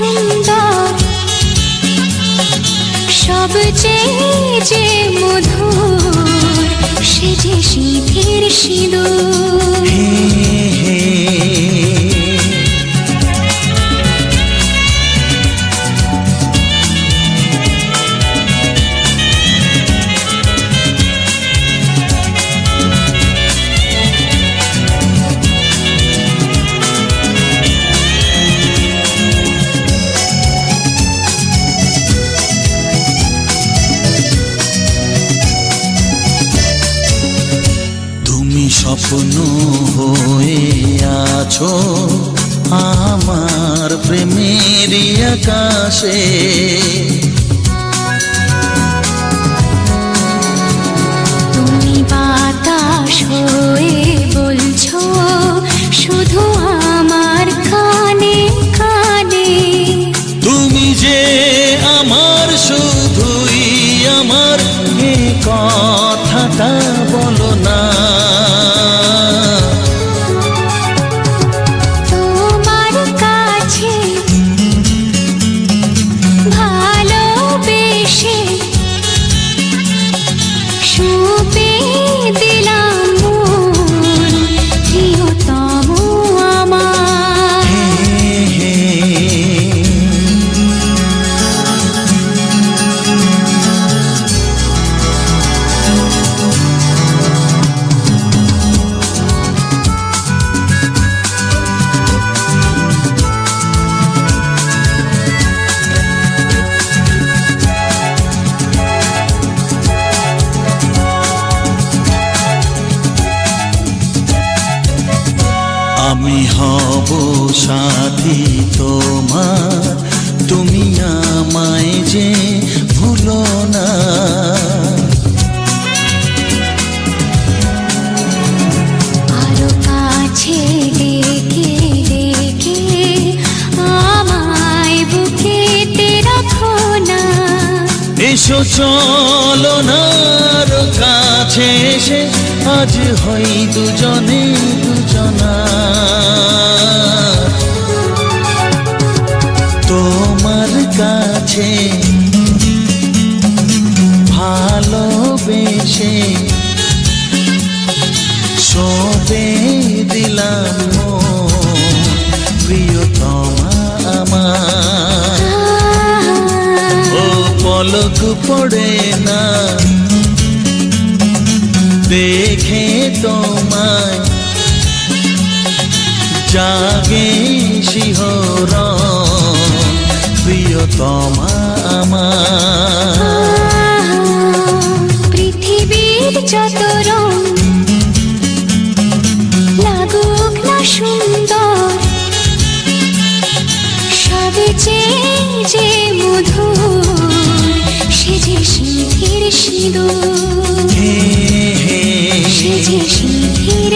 সুন্দর। সবচেয়ে যে মধুর সে যে শীতের সিঁদুর। তুমি স্বপ্ন হয়ে আছো আমার প্রেমের আকাশে। তুমি বাতাস হয়ে বলছো শুধু আমার কানে কানে। তুমি যে আমার শুধুই আমার এ কথাটা বলো না। আমি হব সাথী তোমার। এসো চলো না কাছে এসে আজ হই দুজনে দুজনা। তোমার কাছে ভালোবেসে সবে দিলাম পলক পড়ে না দেখে তোমায় জাগে শিহর প্রিয়তমা আমার পৃথিবীর যত রং লাগুক না সুন্দর সবচেয়ে যে মধুর যে